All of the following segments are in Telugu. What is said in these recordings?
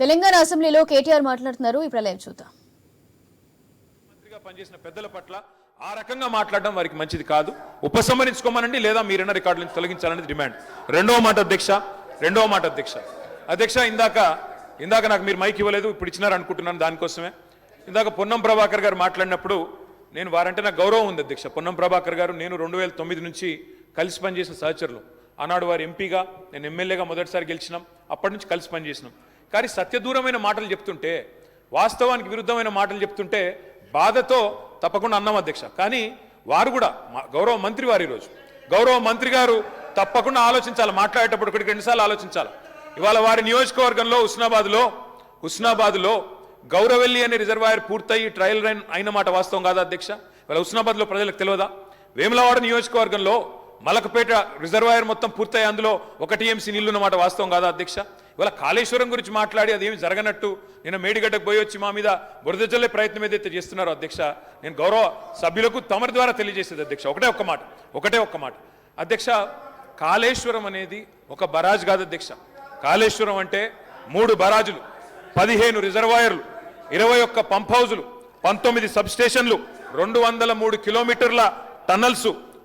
తెలంగాణ అసెంబ్లీలో కేటీఆర్ మాట్లాడుతున్నారు. ఇప్పుడు లైవ్ చూద్దాం. మంత్రిగా పనిచేసిన పెద్దల పట్ల ఆ రకంగా మాట్లాడడం వారికి మంచిది కాదు. ఉపసంహరించుకోమనండి లేదా మీరైనా రికార్డుల నుంచి తొలగించాలనేది డిమాండ్. రెండవ మాట అధ్యక్ష రెండవ మాట అధ్యక్ష. అధ్యక్ష ఇందాక ఇందాక నాకు మీరు మైక్ ఇవ్వలేదు ఇప్పుడు ఇచ్చినారు అనుకుంటున్నాను దానికోసమే. ఇందాక పొన్నం ప్రభాకర్ గారు మాట్లాడినప్పుడు నేను వారంటే నాకు గౌరవం ఉంది అధ్యక్ష. పొన్నం ప్రభాకర్ గారు నేను రెండు వేల తొమ్మిది నుంచి కలిసి పనిచేసిన సహచరులు. ఆనాడు వారు ఎంపీగా నేను ఎమ్మెల్యేగా మొదటిసారి గెలిచినాం. అప్పటి నుంచి కలిసి పనిచేసినాం. కానీ సత్యదూరమైన మాటలు చెప్తుంటే వాస్తవానికి విరుద్ధమైన మాటలు చెప్తుంటే బాధతో తప్పకుండా అన్నాం అధ్యక్ష. కానీ వారు కూడా మా గౌరవ మంత్రి వారు ఈరోజు. గౌరవ మంత్రి గారు తప్పకుండా ఆలోచించాలి మాట్లాడేటప్పుడు ఇక్కడికి రెండుసార్లు ఆలోచించాలి. ఇవాళ వారి నియోజకవర్గంలో హుస్నాబాద్లో హుస్నాబాద్లో గౌరవెల్లి అనే రిజర్వాయర్ పూర్తయి ట్రయల్ రన్ అయిన మాట వాస్తవం కాదా అధ్యక్ష? ఇవాళ హుస్నాబాద్లో ప్రజలకు తెలియదా? వేములవాడ నియోజకవర్గంలో మలకపేట రిజర్వాయర్ మొత్తం పూర్తయి అందులో ఒక టీఎంసీ నీళ్ళు ఉన్నమాట వాస్తవం కాదా అధ్యక్ష? ఇవాళ కాళేశ్వరం గురించి మాట్లాడి అదేమి జరగనట్టు నేను మేడిగడ్డకు పోయి వచ్చి మా మీద బురద జల్లే ప్రయత్నం ఏదైతే చేస్తున్నారో అధ్యక్ష నేను గౌరవ సభ్యులకు తమరి ద్వారా తెలియజేసేది అధ్యక్ష ఒకటే ఒక్క మాట ఒకటే ఒక్క మాట. అధ్యక్ష కాళేశ్వరం అనేది ఒక బరాజ్ కాదు అధ్యక్ష. కాళేశ్వరం అంటే మూడు బరాజులు పదిహేను రిజర్వాయర్లు ఇరవై ఒక్క పంప్ హౌజులు పంతొమ్మిది సబ్ స్టేషన్లు రెండు వందల మూడు కిలోమీటర్ల టన్నల్సు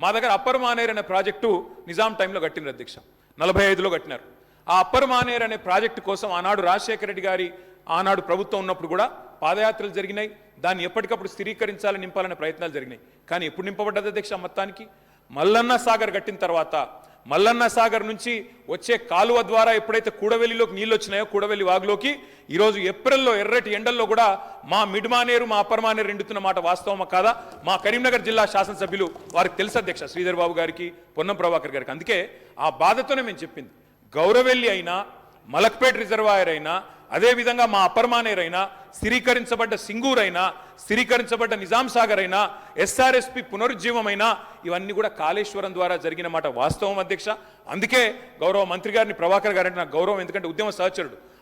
మా దగ్గర అప్పర్ మానేర్ అనే ప్రాజెక్టు నిజాం టైంలో కట్టినారు అధ్యక్ష. నలభై ఐదులో కట్టినారు. ఆ అప్పర్ మానేర్ అనే ప్రాజెక్టు కోసం ఆనాడు రాజశేఖర రెడ్డి గారి ఆనాడు ప్రభుత్వం ఉన్నప్పుడు కూడా పాదయాత్రలు జరిగినాయి. దాన్ని ఎప్పటికప్పుడు స్థిరీకరించాలని నింపాలనే ప్రయత్నాలు జరిగినాయి. కానీ ఎప్పుడు నింపబడ్డది అధ్యక్ష మొత్తానికి? మల్లన్న సాగర్ కట్టిన తర్వాత మల్లన్న సాగర్ నుంచి వచ్చే కాలువ ద్వారా ఎప్పుడైతే కూడవెల్లిలోకి నీళ్ళు వచ్చినాయో కూడవెల్లి వాగులోకి ఈరోజు ఏప్రిల్లో ఎర్రటి ఎండల్లో కూడా మా మిడ్మానేరు మా అప్పర్ మానేరు ఎండుతున్న మాట వాస్తవమా కాదా? మా కరీంనగర్ జిల్లా శాసనసభ్యులు వారికి తెలుసు అధ్యక్ష శ్రీధర్ బాబు గారికి పొన్నం ప్రభాకర్ గారికి. అందుకే ఆ బాధతోనే మేము చెప్పింది. గౌరవెల్లి అయినా మలక్పేట్ రిజర్వాయర్ అయినా అదేవిధంగా మా అపర్మానేర్ అయినా స్థిరీకరించబడ్డ సింగూర్ స్థిరీకరించబడ్డ నిజాం సాగర్ అయినా ఎస్ఆర్ఎస్పి పునరుజ్జీవమైనా ఇవన్నీ కూడా కాళేశ్వరం ద్వారా జరిగిన మాట వాస్తవం అధ్యక్ష. అందుకే గౌరవ మంత్రి గారిని ప్రభాకర్ గారంటే నాకు గౌరవం ఎందుకంటే ఉద్యమ సహచరుడు.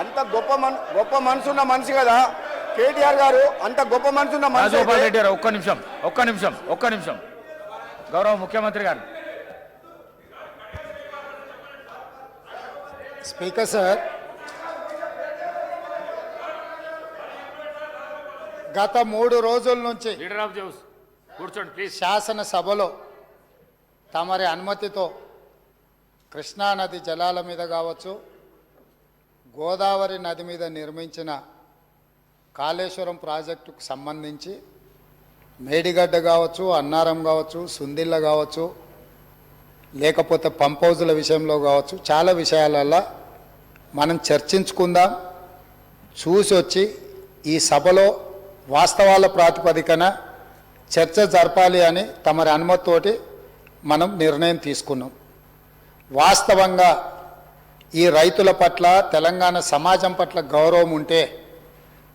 అంత గొప్ప మన గొప్ప మనసున్న మనిషి కదా. కేటీఆర్ గారు అంత గొప్ప మనసున్న మనిషి రాజగోపాల్ అయితే రెడ్డి గారు ఒక్క నిమిషం ఒక్క నిమిషం ఒక్క నిమిషం. గౌరవ ముఖ్యమంత్రి గారు. Speaker sir. గత మూడు రోజుల నుంచి లీడర్ ఆఫ్ జౌస్ కూర్చోండి ప్లీజ్ శాసనసభలో తమరి అనుమతితో కృష్ణానది జలాల మీద కావచ్చు గోదావరి నది మీద నిర్మించిన కాళేశ్వరం ప్రాజెక్టుకు సంబంధించి మేడిగడ్డ కావచ్చు అన్నారం కావచ్చు సుందిళ్ళ కావచ్చు లేకపోతే పంప్ హౌజుల విషయంలో కావచ్చు చాలా విషయాలల్లో మనం చర్చించుకుందాం. చూసి వచ్చి ఈ సభలో వాస్తవాల ప్రాతిపదికన చర్చ జరపాలి అని తమరి అనుమతితోటి మనం నిర్ణయం తీసుకున్నాం. వాస్తవంగా ఈ రైతుల పట్ల తెలంగాణ సమాజం పట్ల గౌరవం ఉంటే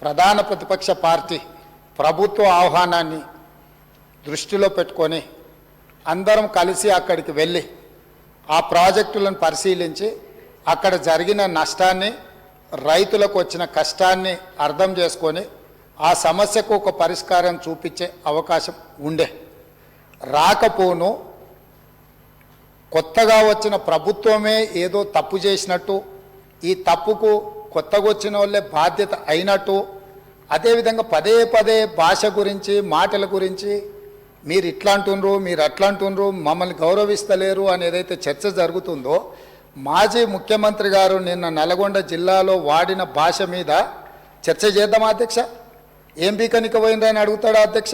ప్రధాన ప్రతిపక్ష పార్టీ ప్రభుత్వ ఆహ్వానాన్ని దృష్టిలో పెట్టుకొని అందరం కలిసి అక్కడికి వెళ్ళి ఆ ప్రాజెక్టులను పరిశీలించి అక్కడ జరిగిన నష్టాన్ని రైతులకు వచ్చిన కష్టాన్ని అర్థం చేసుకొని ఆ సమస్యకు ఒక పరిష్కారం చూపించే అవకాశం ఉండే. రాకపోను కొత్తగా వచ్చిన ప్రభుత్వమే ఏదో తప్పు చేసినట్టు ఈ తప్పుకు కొత్తగా వచ్చిన వాళ్ళే బాధ్యత అయినట్టు అదేవిధంగా పదే పదే భాష గురించి మాటల గురించి మీరు ఇట్లా అంటుండ్రు మీరు అట్లా అంటుండ్రు మమ్మల్ని గౌరవిస్తలేరు అని ఏదైతే చర్చ జరుగుతుందో మాజీ ముఖ్యమంత్రి గారు నిన్న నల్గొండ జిల్లాలో వాడిన భాష మీద చర్చ చేద్దామా అధ్యక్ష? ఏం బీకనిక పోయిందని అడుగుతాడా అధ్యక్ష?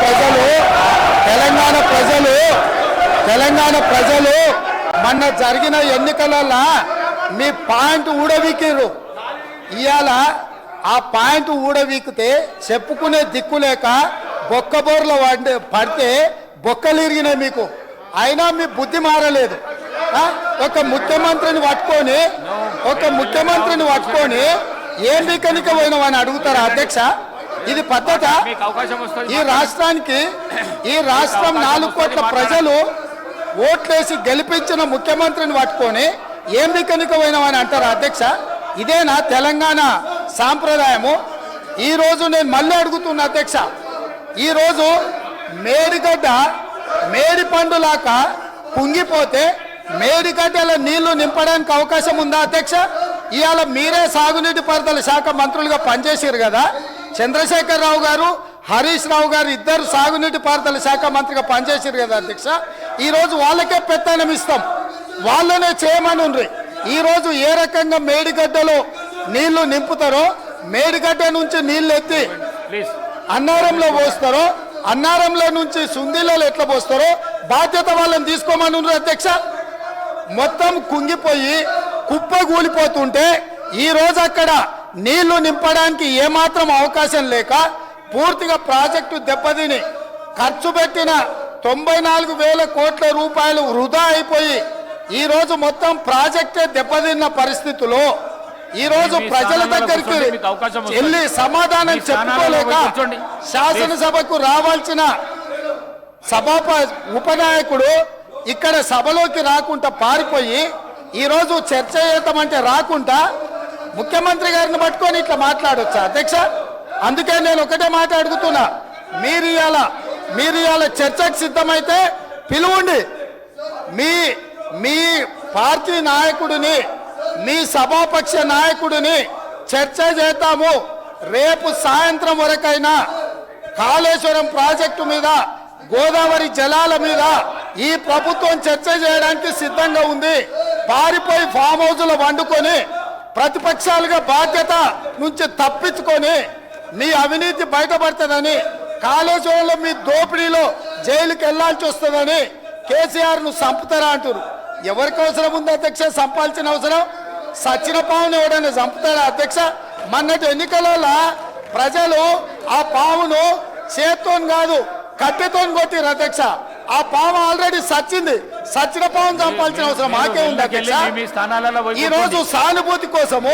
తెలంగాణ ప్రజలు మొన్న జరిగిన ఎన్నికలలో మీ పాయింట్ ఊడబిక్కిరు ఇవాళ ఆ పాయింట్ ఊడవీకితే చెప్పుకునే దిక్కు లేక బొక్కబోర్ల పడి పడితే బొక్కలు ఇరిగినాయి మీకు. అయినా మీ బుద్ధి మారలేదు? ఒక ముఖ్యమంత్రిని పట్టుకొని ఒక ముఖ్యమంత్రిని పట్టుకొని ఏం బీకనిక పోయినావని అడుగుతారా అధ్యక్ష? ఇది పద్ధత? ఈ రాష్ట్రానికి ఈ రాష్ట్రం నాలుగు కోట్ల ప్రజలు ఓట్లేసి గెలిపించిన ముఖ్యమంత్రిని పట్టుకొని ఏం బిక్కనిక పోయినామని అంటారు అధ్యక్ష? ఇదేనా తెలంగాణ సాంప్రదాయము? ఈ రోజు నేను మళ్ళీ అడుగుతున్నా అధ్యక్ష. ఈరోజు మేడిగడ్డ మేడి పండులాక కుంగిపోతే మేడిగడ్డల నీళ్ళు నింపడానికి అవకాశం ఉందా అధ్యక్ష? ఇవాళ మీరే సాగునీటి పారుదల శాఖ మంత్రులుగా పనిచేసారు కదా? చంద్రశేఖరరావు గారు హరీష్ రావు గారు ఇద్దరు సాగునీటి పారుదల శాఖ మంత్రిగా పనిచేసారు కదా అధ్యక్ష? ఈరోజు వాళ్ళకే పెత్తనం ఇస్తాం. వాళ్ళనే చేయమని ఉండ్రి ఈరోజు ఏ రకంగా మేడిగడ్డలో నీళ్ళు నింపుతారో మేడిగడ్డ నుంచి నీళ్ళు ఎత్తి అన్నారంలో పోస్తారో అన్నారంలో నుంచి సుందీలలో ఎట్లా పోస్తారో బాధ్యత వాళ్ళని తీసుకోమని ఉన్నారు అధ్యక్ష. మొత్తం కుంగిపోయి కుప్ప కూలిపోతుంటే ఈ రోజు అక్కడ నీళ్ళు నింపడానికి ఏమాత్రం అవకాశం లేక పూర్తిగా ప్రాజెక్టు దెబ్బతిని ఖర్చు పెట్టిన తొంభై నాలుగు వేల కోట్ల రూపాయలు వృధా అయిపోయి ఈ రోజు మొత్తం ప్రాజెక్టే దెబ్బతిన్న పరిస్థితిలో ఈ రోజు మీ ప్రజల దగ్గరికి. వెళ్ళి సమాధానం చెప్పుకోలేక. శాసనసభకు రావాల్సిన సభాప ఉపనాయకుడు ఇక్కడ సభలోకి రాకుండా పారిపోయి ఈరోజు చర్చ చేద్దామంటే రాకుండా ముఖ్యమంత్రి గారిని పట్టుకొని ఇట్లా మాట్లాడొచ్చా అధ్యక్ష అందుకే నేను ఒకటే మాట అడుగుతున్నా మీరు ఇవాళ మీరు ఇవాళ చర్చకు సిద్ధమైతే పిలువండి. మీ మీ పార్టీ నాయకుడిని మీ సభాపక్ష నాయకుడిని చర్చ చేద్దాము. రేపు సాయంత్రం వరకైనా కాళేశ్వరం ప్రాజెక్టు మీద గోదావరి జలాల మీద ఈ ప్రభుత్వం చర్చ చేయడానికి సిద్ధంగా ఉంది. పారిపోయి ఫామ్ హౌజులు వండుకొని ప్రతిపక్షాలుగా బాధ్యత నుంచి తప్పించుకొని మీ అవినీతి బయటపడుతుందని కాళేశ్వరంలో మీ దోపిడీలో జైలుకి వెళ్ళాల్సి వస్తుందని కేసీఆర్ను చంపుతారా అంటారు ఎవరికి అవసరం ఉంది అధ్యక్ష చంపాల్సిన అవసరం సచిన పావును ఎవడైనా చంపుతారా అధ్యక్ష మొన్నటి ఎన్నికలలో ప్రజలు ఆ పావును చేత్తో కాదు కట్టెతో కొట్టిరు అధ్యక్ష ఆ పాము ఆల్రెడీ సచ్చింది సచిన పావును చంపాల్సిన అవసరం మాకే ఉంది అధ్యక్ష ఈ రోజు. సానుభూతి కోసము.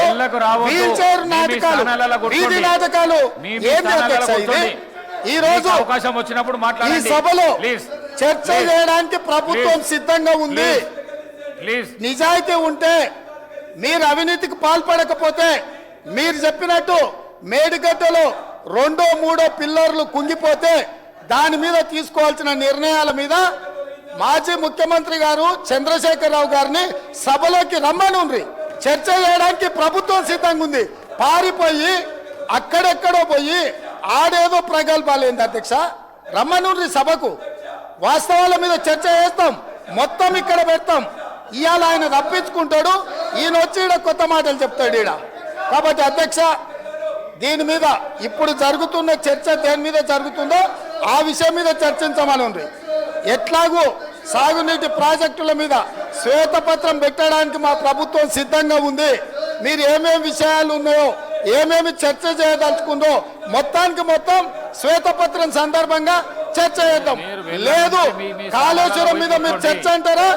వీల్ చైర్ నాటకాలు. వీధి నాటకాలు ఏంటి అధ్యక్ష ఇది. ఈ రోజు అవకాశం వచ్చినప్పుడు ఈ మాట్లాడండి సభలో చర్చ. చేయడానికి ప్రభుత్వం. సిద్ధంగా ఉంది. ప్లీజ్ నిజాయితీ ఉంటే మీరు అవినీతికి పాల్పడకపోతే మీరు చెప్పినట్టు మేడిగడ్డలో రెండో మూడో పిల్లర్లు కుంగిపోతే దాని మీద తీసుకోవాల్సిన నిర్ణయాల మీద మాజీ ముఖ్యమంత్రి గారు చంద్రశేఖరరావు గారిని సభలోకి రమ్మనుండ్రి. చర్చ చేయడానికి ప్రభుత్వం సిద్ధంగా ఉంది పారిపోయి అక్కడెక్కడో పోయి ఆడేదో ప్రగల్భాలేంది అధ్యక్ష? రమ్మనుండ్రి సభకు. వాస్తవాల మీద చర్చ చేస్తాం. మొత్తం ఇక్కడ పెడతాం. ఇవాళ ఆయన తప్పించుకుంటాడు ఈయన వచ్చి ఈడ కొత్త మాటలు చెప్తాడు ఈడ. కాబట్టి అధ్యక్ష దీని మీద ఇప్పుడు జరుగుతున్న చర్చ దేని మీద జరుగుతుందో ఆ విషయం మీద చర్చించమని ఉంది ఎట్లాగూ సాగునీటి ప్రాజెక్టుల మీద శ్వేతపత్రం పెట్టడానికి మా ప్రభుత్వం సిద్ధంగా ఉంది. మీరు ఏమేమి విషయాలు ఉన్నాయో ఏమేమి చర్చ చేయదలుచుకుందో మొత్తానికి మొత్తం శ్వేతపత్రం సందర్భంగా చర్చ చేద్దాం. లేదు కాళేశ్వరం మీద మీరు చర్చ అంటారా